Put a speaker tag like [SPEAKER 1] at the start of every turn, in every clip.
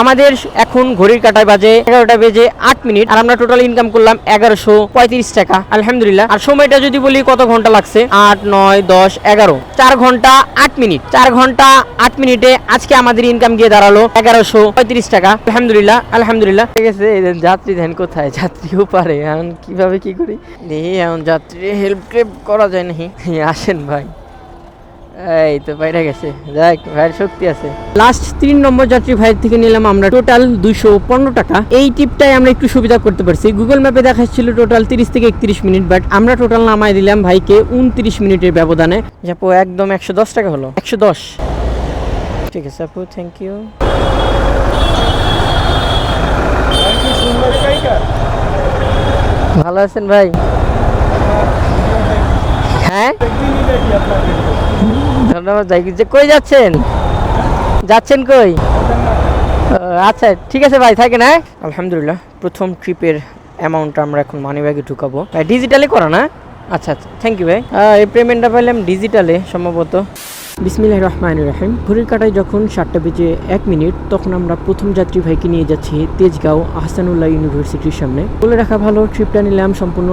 [SPEAKER 1] আমাদের এখন ঘড়ির কাটায় বাজে এগারোটা বেজে আট মিনিট আর আমরা টোটাল ইনকাম করলাম এগারোশো পঁয়ত্রিশ টাকা। আলহামদুলিল্লাহ। আর সময়টা যদি বলি কত ঘণ্টা লাগছে? আট, নয়, দশ, এগারো। চার ঘণ্টা আট মিনিট। চার ঘণ্টা আট মিনিটে আজকে আমাদের ইনকাম গিয়ে দাঁড়াল এগারোশো পঁয়ত্রিশ টাকা। আলহামদুলিল্লাহ আলহামদুলিল্লাহ। ঠিক আছে যাত্রী ধ্যান কোথায়? যাত্রীও পারে। এখন কীভাবে কি করি? এখন যাত্রী হেল্প টেল্প করা যায় নাকি? আসেন ভাই। এই তো বাইরে গেছে। যাক ভাইয়ের শক্তি আছে। লাস্ট তিন নম্বর যাত্রী ভাইয়ের থেকে নিলাম আমরা টোটাল দুইশো পনেরো টাকা। এই টিপটাই আমরা একটু সুবিধা করতে পারছি। গুগল ম্যাপে দেখাচ্ছিল টোটাল তিরিশ থেকে একত্রিশ মিনিট বাট আমরা টোটাল নামাই দিলাম ভাইকে উনত্রিশ মিনিটের ব্যবধানে। আপু একদম একশো দশ টাকা হলো? একশো দশ। ঠিক আছে আপু থ্যাংক ইউ ভালো আছেন ভাই? হ্যাঁ? ভাই যে কই যাচ্ছেন? যাচ্ছেন কই? আচ্ছা ঠিক আছে ভাই থাকেন হ্যাঁ? আলহামদুলিল্লাহ প্রথম ট্রিপের অ্যামাউন্টটা আমরা এখন মানি ব্যাগে ঢুকাবো ডিজিটালে করা না? আচ্ছা আচ্ছা থ্যাংক ইউ ভাই। এই পেমেন্টটা পাইলাম ডিজিটালে সম্ভবত। বিসমিল্লাহ রহমান রাহিম। ঘড়ির কাটায় যখন সাতটা বেজে এক মিনিট, তখন আমরা প্রথম যাত্রী ভাইকে নিয়ে যাচ্ছি তেজগাঁও আহসানুল্লাহ ইউনিভার্সিটির সামনে। বলে রাখা ভালো, ট্রিপটা নিলাম সম্পূর্ণ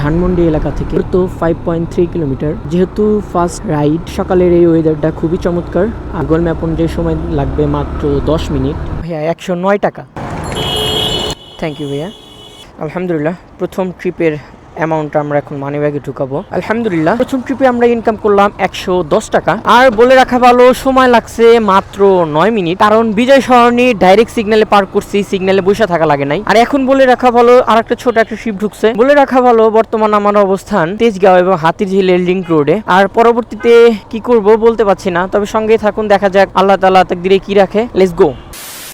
[SPEAKER 1] ধানমন্ডি এলাকা থেকে। তো ফাইভ পয়েন্ট থ্রি কিলোমিটার, যেহেতু ফার্স্ট রাইড সকালের এই ওয়েদারটা খুবই চমৎকার। আর গুগল ম্যাপ অনুযায়ী সময় লাগবে মাত্র দশ মিনিট। ভাইয়া, একশো নয় টাকা। থ্যাংক ইউ ভাইয়া। আলহামদুলিল্লাহ, প্রথম ট্রিপের অ্যামাউন্টটা আমরা এখন মানি ব্যাগে ঢুকাবো। আলহামদুলিল্লাহ, প্রথম ট্রিপে আমরা ইনকাম করলাম একশো দশ টাকা। আর বলে রাখা ভালো, সময় লাগছে মাত্র নয় মিনিট। কারণ বিজয় সরণি ডাইরেক্ট সিগন্যালে পার করছি সিগন্যালে বসে থাকা লাগে নাই। আর এখন বলে রাখা ভালো আর একটা ছোট একটা শিপ ঢুকছে। বলে রাখা ভালো, বর্তমান আমার অবস্থান তেজগাঁও এবং হাতিরঝিলের লিঙ্ক রোডে। আর পরবর্তীতে কি করব বলতে পারছি না, তবে সঙ্গে থাকুন, দেখা যাক, আল্লাহ তালা তাকদিরে কি রাখে। লেটস গো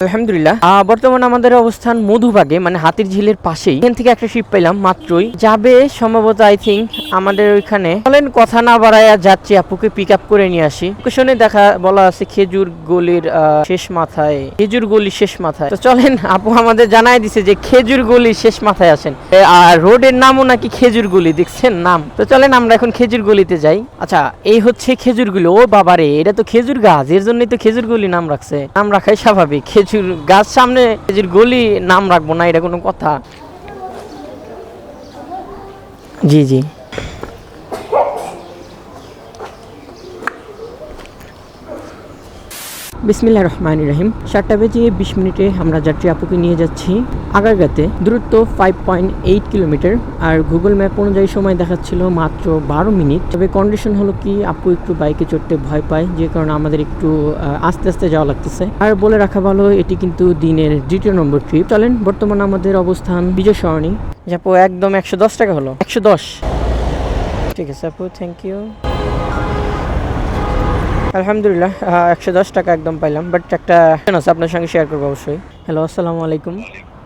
[SPEAKER 1] আলহামদুলিল্লাহ। বর্তমানে আমাদের অবস্থান মধুবাগে মানে হাতির ঝিলের পাশেই। এখান থেকে একটা শিপ পেলাম মাত্রই। যাবে সম্ভবত আই থিঙ্ক আমাদের ওইখানে। চলেন কথা না বাড়ায় যাচ্ছি আপুকে পিক আপ করে নিয়ে আসি। লোকেশনে দেখা বলা আছে খেজুর গলির শেষ মাথায়। খেজুর গলির শেষ মাথায়। তো চলেন আপু আমাদের জানাই দিছে যে খেজুর গলির শেষ মাথায় আছেন এ, আর রোডের নামও নাকি খেজুর গলি দেখছেন? নাম। তো চলেন আমরা এখন খেজুর গলিতে যাই। আচ্ছা এই হচ্ছে খেজুর গলি। ও বাবারে এটা তো খেজুর গাছ এর জন্যই তো খেজুর গলি নাম রাখছে। নাম রাখাই স্বাভাবিক খেজুর গাছ সামনে গলি নাম রাখব না এটা কোনো কথা। জি জি। বিসমিল্লাহ রহমান রহিম। সাতটা বেজে বিশ মিনিটে আমরা যাত্রী আপুকে নিয়ে যাচ্ছি আগারগাতে। দূরত্ব ফাইভ পয়েন্ট এইট কিলোমিটার আর গুগল ম্যাপ অনুযায়ী সময় দেখাচ্ছিল মাত্র বারো মিনিট। তবে কন্ডিশন হলো কি, আপু একটু বাইকে চড়তে ভয় পায়, যে কারণে আমাদের একটু আস্তে আস্তে যাওয়া লাগতেছে। আর বলে রাখা ভালো, এটি কিন্তু দিনের দ্বিতীয় নম্বর ট্রিপ চলেন, বর্তমান আমাদের অবস্থান বিজয় সরণি আপু একদম একশো দশ টাকা হলো। একশো দশ। ঠিক আছে আপু থ্যাংক ইউ আলহামদুলিল্লাহ একশো দশ টাকা একদম পাইলাম বাট একটা আছে, আপনার সঙ্গে শেয়ার করব অবশ্যই। হ্যালো আসসালামু আলাইকুম।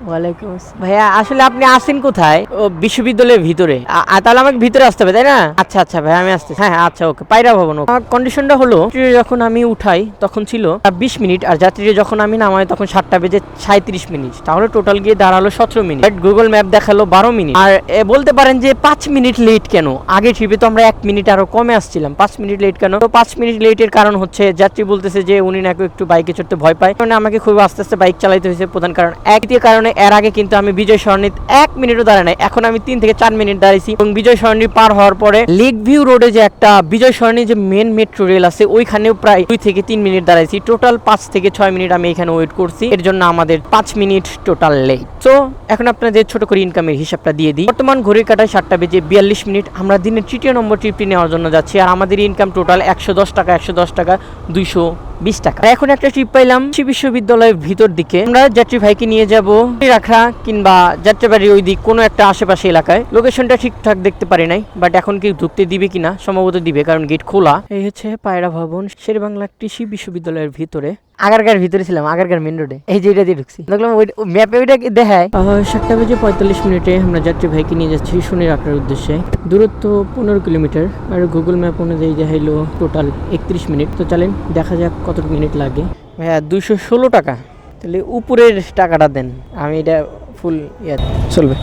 [SPEAKER 1] ওয়ালাইকুম আসসালাম। ভাইয়া আসলে আপনি আসেন কোথায়? ও বিশ্ববিদ্যালয়ের ভিতরে। তাহলে আমাকে ভিতরে আসতে হবে তাই না? আচ্ছা আচ্ছা ভাই আমি আসতে হ্যাঁ হ্যাঁ, আচ্ছা ওকে পায়রা ভবন আমার কন্ডিশনটা হলো যখন আমি উঠাই তখন ছিল বিশ মিনিট আর যাত্রীরা যখন আমি নামাই তখন সাতটা বেজে সাঁত্রিশ মিনিট। তাহলে টোটাল গিয়ে দাঁড়াল সতেরো মিনিট। গুগল ম্যাপ দেখাল বারো মিনিট। আর বলতে পারেন যে পাঁচ মিনিট লেট কেন? আগে ট্রিপে তো আমরা এক মিনিট আরও কমে আসছিলাম। পাঁচ মিনিট লেট কেন? তো পাঁচ মিনিট লেটের কারণ হচ্ছে যাত্রী বলতেছে যে উনি নাকি একটু বাইকে চড়তে ভয় পায়। মানে আমাকে খুব আস্তে আস্তে বাইক চালাইতে হয়েছে প্রধান কারণ এক। দ্বিতীয় কারণে এর আগে কিন্তু আমি বিজয় সরণিত এক মিনিটও দাঁড়ায় নাই। এখন আমি তিন থেকে চার মিনিট দাঁড়িয়েছি এবং বিজয় সরণি পার হওয়ার পরে লেক ভিউ রোডে যে একটা বিজয় সরণি যে মেন মেট্রো রেল আছে, ওইখানেও প্রায় দুই থেকে তিন মিনিট দাঁড়াইছি। টোটাল পাঁচ থেকে ছয় মিনিট আমি এখানে ওয়েট করছি। এর জন্য আমাদের পাঁচ মিনিট টোটাল লেট তো এখন আপনাদের ছোট করে ইনকামের হিসাবটা দিয়ে দিই। বর্তমান ঘড়ির কাটায় সাতটা বেজে বিয়াল্লিশ মিনিট। আমরা দিনের তৃতীয় নম্বর ট্রিপটি নেওয়ার জন্য যাচ্ছি। আর আমাদের ইনকাম টোটাল একশো দশ টাকা, একশো দশ টাকা, দুইশো বিশ টাকা। এখন একটা ট্রিপ পাইলাম কৃষি বিশ্ববিদ্যালয়ের ভিতর দিকে। আমরা যাত্রী ভাইকে নিয়ে যাব রাখা কিংবা যাত্রাবাড়ির ওই দিক, কোনো একটা আশেপাশে এলাকায়। লোকেশনটা ঠিকঠাক দেখতে পারি নাই বাট এখন কি ঢুকতে দিবে কিনা সম্ভবত দিবে, কারণ গেট খোলা। এই হচ্ছে পায়রা ভবন, শের বাংলা কৃষি বিশ্ববিদ্যালয়ের ভিতরে। আগারগার ভিতরে ছিলাম আগারগার মেন রোডে এই যে এটা দিয়ে ঢুকছি। দেখলাম ওই ম্যাপে ওইটা দেখায়? সাতটা বেজে পঁয়তাল্লিশ মিনিটে আমরা যাত্রী ভাইকে নিয়ে যাচ্ছি শনি রাখার উদ্দেশ্যে। দূরত্ব পনেরো কিলোমিটার আর গুগল ম্যাপ অনুযায়ী দেখাইলো টোটাল একত্রিশ মিনিট। তো চলেন দেখা যাক কত মিনিট লাগে। হ্যাঁ দুশো ষোলো টাকা। তাহলে উপরের টাকাটা দেন। আমি এটা ফুল ইয়ে চলবে।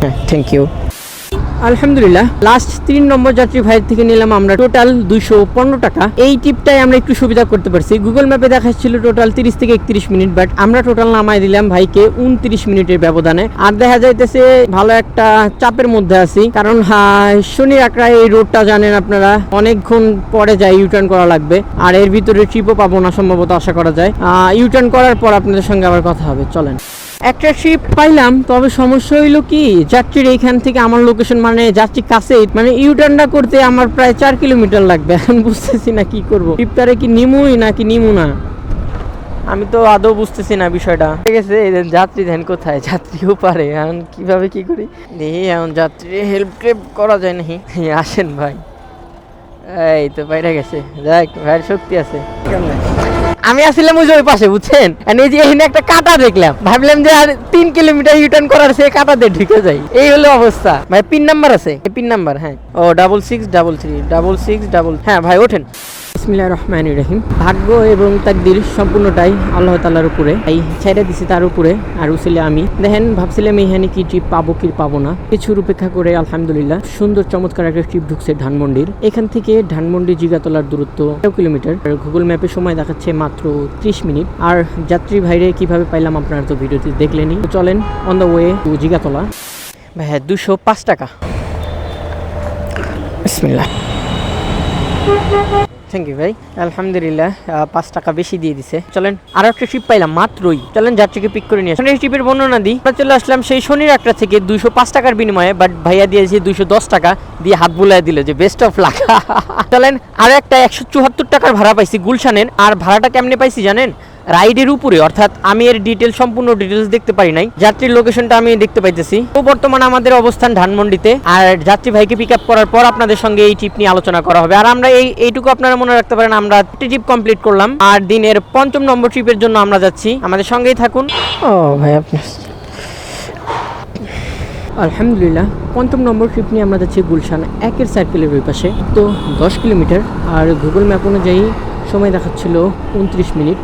[SPEAKER 1] হ্যাঁ থ্যাংক ইউ আলহামদুলিল্লাহ লাস্ট তিন নম্বর যাত্রী ভাইয়ের থেকে নিলাম আমরা টোটাল দুইশো পনেরো টাকা। এই টিপটাই আমরা একটু সুবিধা করতে পারছি। গুগল ম্যাপে দেখাচ্ছিল টোটাল তিরিশ থেকে একত্রিশ মিনিট বাট আমরা টোটাল নামাই দিলাম ভাইকে উনত্রিশ মিনিটের ব্যবধানে। আর দেখা যাইতেছে ভালো একটা চাপের মধ্যে আছি কারণ হ্যাঁ, শনি আকড়া এই রোডটা জানেন আপনারা অনেকক্ষণ পরে যায় ইউটার্ন করা লাগবে। আর এর ভিতরে ট্রিপও পাবো না সম্ভবত আশা করা যায়। ইউটার্ন করার পর আপনাদের সঙ্গে আবার কথা হবে চলেন। একটা ট্রিপ পাইলাম, তবে সমস্যা হইল কি, যাত্রীর এইখান থেকে আমার লোকেশন মানে যাত্রী কাছে মানে ইউটার্নটা করতে আমার প্রায় চার কিলোমিটার লাগবে। এখন বুঝতেছি না কি করব। ট্রিপটারে কি নিমুই নাকি নিমু না? আমি তো আদৌ বুঝতেছি না বিষয়টা। ঠিক আছে যাত্রী ধ্যান কোথায়? যাত্রীও পারে, এখন কীভাবে কি করি? দেখি, এখন যাত্রী হেল্প টেল্প করা যায় নাকি? আসেন ভাই। এই তো বাইরে গেছে। যাক, ভাইয়ের শক্তি আছে। আমি আসছিলাম ওই যে ওই পাশে, বুঝছেন? এই যে এখানে একটা কাটা দেখলাম। ভাবলাম যে আর তিন কিলোমিটার ইউটার্ন করার সে কাটাতে ঢুকে যাই। এই হলো অবস্থা। ভাই, পিন নাম্বার আছে? পিন নাম্বার হ্যাঁ। O double six double three double six double হ্যাঁ ভাই, ওঠেন। বিসমিল্লাহির রহমানির রহিম। ভাগ্য এবং সম্পূর্ণটাই আল্লাহ তাআলার উপরে। এই ছেড়ে দিছি তার উপরে। আর উসিলে আমি। দেখেন, ভাবছিলাম এইখানে কি ট্রিপ পাবো, কি পাবো না। কিছুর উপেক্ষা করে, আলহামদুলিল্লাহ, সুন্দর চমৎকার একটা ট্রিপ ঢুকছে ধানমন্ডির। এখান থেকে ধানমন্ডি জিগাতলার দূরত্ব কিলোমিটার। গুগল ম্যাপে সময় দেখাচ্ছে মাত্র ত্রিশ মিনিট। আর যাত্রী ভাইরে কীভাবে পাইলাম আপনারা তো ভিডিওতে দেখলেনই। তো চলেন on the way to Jigatala. হ্যাঁ দুশো পাঁচ টাকা। বিসমিল্লাহ। থ্যাংক ইউ ভাই। আলহামদুলিল্লাহ পাঁচ টাকা বেশি দিয়ে দিছে। চলেন, আরও একটা ট্রিপ পাইলাম, মাত্রই। চলেন থেকে পিক করে নিয়ে এই ট্রিপের বর্ণনা দিই। আমরা চলে আসলাম সেই শনির একটা থেকে দুইশো পাঁচ টাকার বিনিময়ে বাট ভাইয়া দিয়েছে দুইশো দশ টাকা, দিয়ে হাত বুলাই দিল যে বেস্ট অফ লাক চলেন, আরও একটা একশো চুয়াত্তর টাকার ভাড়া পাইছি গুলশানের। আর ভাড়াটা কেমনে পাইছি জানেন? রাইডের উপরে অর্থাৎ আমি এর ডিটেল সম্পূর্ণ ডিটেলস দেখতে পারি নাই। যাত্রীর লোকেশনটা আমি দেখতে পাইতেছি। তো বর্তমানে আমাদের অবস্থান ধানমন্ডিতে। আর যাত্রী ভাইকে পিক আপ করার পর আপনাদের সঙ্গে এই ট্রিপ নিয়ে আলোচনা করা হবে। আর আমরা এই এইটুকু আপনারা মনে রাখতে পারেন আমরা ট্রিপ কমপ্লিট করলাম। আর দিনের পঞ্চম নম্বর ট্রিপের জন্য আমরা যাচ্ছি। আমাদের সঙ্গেই থাকুন। ও ভাই আপনি আলহামদুলিল্লাহ পঞ্চম নম্বর ট্রিপ নিয়ে আমরা যাচ্ছি গুলশান। একের সার্কেলের ওই পাশে। তো দশ কিলোমিটার। আর গুগল ম্যাপ অনুযায়ী সময় দেখাচ্ছিল উনত্রিশ মিনিট।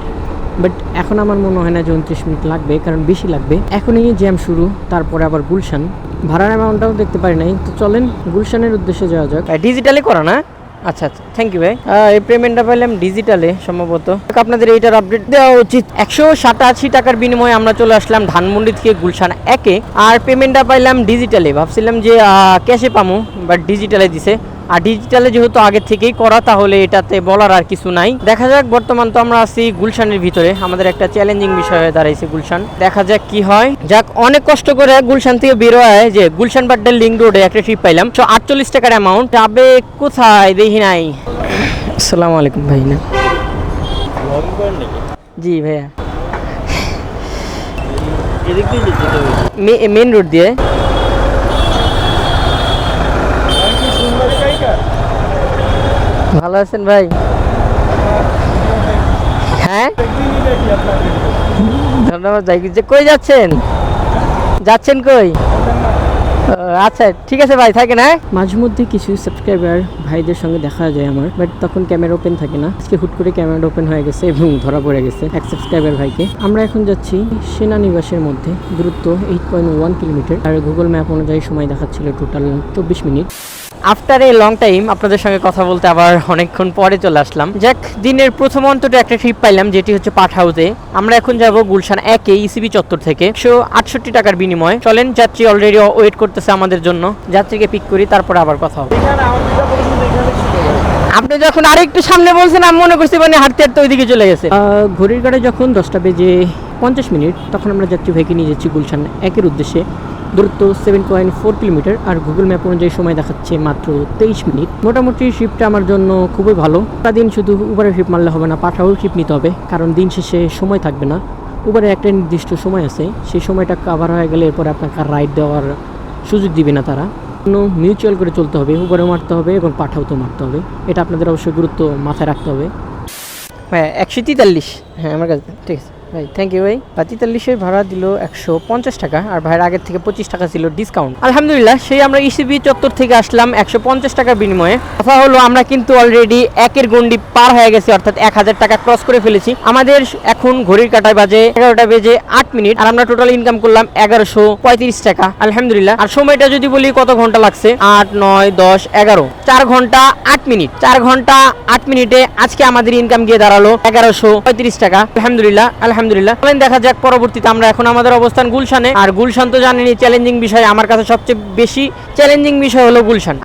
[SPEAKER 1] বাট এখন আমার মনে হয় না যে উনত্রিশ মিনিট লাগবে কারণ বেশি লাগবে। এখনই জ্যাম শুরু তারপরে আবার গুলশান। ভাড়ার অ্যামাউন্টটাও দেখতে পারি নাই। তো চলেন গুলশানের উদ্দেশ্যে যাওয়া যাক। ডিজিটালি করা না? আচ্ছা আচ্ছা। থ্যাংক ইউ ভাই। এই পেমেন্টটা পাইলাম ডিজিটালে সম্ভবত। আপনাদের এইটার আপডেট দেওয়া উচিত। একশো সাতাশি টাকার বিনিময়ে আমরা চলে আসলাম ধানমন্ডি থেকে গুলশান একে। আর পেমেন্টটা পাইলাম ডিজিটালে ভাবছিলাম যে ক্যাশে পামু বাট ডিজিটালে দিছে। আর ডিজিটালে যেহেতু আগে থেকেই করা তাহলে এটাতে বলার আর কিছু নাই। দেখা যাক বর্তমান তো আমরা আছি গুলশানের ভিতরে। আমাদের একটা চ্যালেঞ্জিং বিষয় হয়ে দাঁড়াইছে গুলশান। দেখা যাক কি হয়। যাক অনেক কষ্ট করে গুলশান থেকে বের হয় যে গুলশান বাড্ডার লিঙ্ক রোডে একটা ট্রিপ পাইলাম। তো আটচল্লিশ টাকার অ্যামাউন্ট যাবে কোথায় দেখি নাই। আসসালামু আলাইকুম ভাই না? জি ভাইয়া। মেন রোড দিয়ে? ভালো আছেন ভাই? হ্যাঁ? ধন্যবাদ ভাই। যে কই যাচ্ছেন? যাচ্ছেন কই? আচ্ছা ঠিক আছে ভাই থাকে না মাঝে মধ্যে কিছু সাবস্ক্রাইবার ভাইদের সঙ্গে দেখা যায় আমার বাট তখন ক্যামেরা ওপেন থাকে না। আজকে হুট করে ক্যামেরা ওপেন হয়ে গেছে এবং ধরা পড়ে গেছে এক সাবস্ক্রাইবার ভাইকে। আমরা এখন যাচ্ছি সেনানিবাসের মধ্যে, দূরত্ব এইট পয়েন্ট ওয়ান কিলোমিটার আর গুগল ম্যাপ অনুযায়ী সময় দেখাচ্ছিল টোটাল চব্বিশ minute. After a long time আপনাদের সঙ্গে কথা বলতে আবার অনেকক্ষণ পরে চলে আসলাম। যাক, দিনের প্রথম অন্তত একটা ট্রিপ পাইলাম, যেটি হচ্ছে পাট হাউসে। আমরা এখন যাব গুলশান একে ইসিবি চত্বর থেকে। একশো আটষট্টি টাকার বিনিময়। চলেন, যাত্রী অলরেডি ওয়েট করতেছে আমাদের জন্য। যাত্রীকে পিক করি, তারপরে আবার কথা হবে। আপনি যখন আরেকটু সামনে বলছেন, আমি মনে করছি মানে হাঁটতে হাঁটতে ওইদিকে চলে গেছে। ঘড়ির কাটে যখন দশটা বেজে পঞ্চাশ মিনিট, তখন আমরা যাত্রী ভাইকে নিয়ে যাচ্ছি গুলশান একের উদ্দেশ্যে। দূরত্ব সেভেন পয়েন্ট ফোর কিলোমিটার আর গুগল ম্যাপ অনুযায়ী সময় দেখাচ্ছে মাত্র তেইশ মিনিট। মোটামুটি শিপটা আমার জন্য খুবই ভালো। সারাদিন শুধু উবারে শিপ মারলে হবে না, পাঠাও শিপ নিতে হবে, কারণ দিন শেষে সময় থাকবে না। উবারে একটা নির্দিষ্ট সময় আছে, সেই সময়টা কাভার হয়ে গেলে এরপরে আপনাকে আর রাইড দেওয়ার সুযোগ দিবে না তারা। কোনো মিউচুয়াল করে চলতে হবে উবারে মারতে হবে এবং পাঠাওতেও মারতে হবে। এটা আপনাদের অবশ্যই গুরুত্ব মাথায় রাখতে হবে। হ্যাঁ একশো তেতাল্লিশ। হ্যাঁ আমার কাছে, ঠিক আছে। ভাই থ্যাংক ইউ ভাই। তেতাল্লিশের ভাড়া দিল একশো পঞ্চাশ টাকা, আর ভাইয়ের আগের থেকে পঁচিশ টাকা ছিল ডিসকাউন্ট আলহামদুলিল্লাহ, সেই আমরা ইসিবি চত্বর থেকে আসলাম একশো পঞ্চাশ টাকার বিনিময়ে। কথা হলো, আমরা কিন্তু অলরেডি একের গন্ডি পার হয়ে গেছি, অর্থাৎ এক হাজার টাকা ক্রস করে ফেলেছি। আমাদের এখন ঘড়ির কাটায় বাজে এগারোটা বেজে আট মিনিট, আর আমরা টোটাল ইনকাম করলাম এগারোশো পঁয়ত্রিশ টাকা। আলহামদুলিল্লাহ, আর সময়টা যদি বলি কত ঘণ্টা লাগছে? আট, নয়, দশ, এগারো। চার ঘণ্টা আট মিনিট। চার ঘণ্টা আট মিনিটে আজকে আমাদের ইনকাম গিয়ে দাঁড়াল এগারোশো পঁয়ত্রিশ টাকা। আলহামদুলিল্লাহ আলহামদুলিল্লাহ। চলেন দেখা যাক, পরবর্তীতে আমরা এখন আমাদের অবস্থান গুলশানে। আর গুলশান তো জানেনই চ্যালেঞ্জিং বিষয় আমার কাছে সবচেয়ে বেশি চ্যালেঞ্জিং বিষয় হলো গুলশান।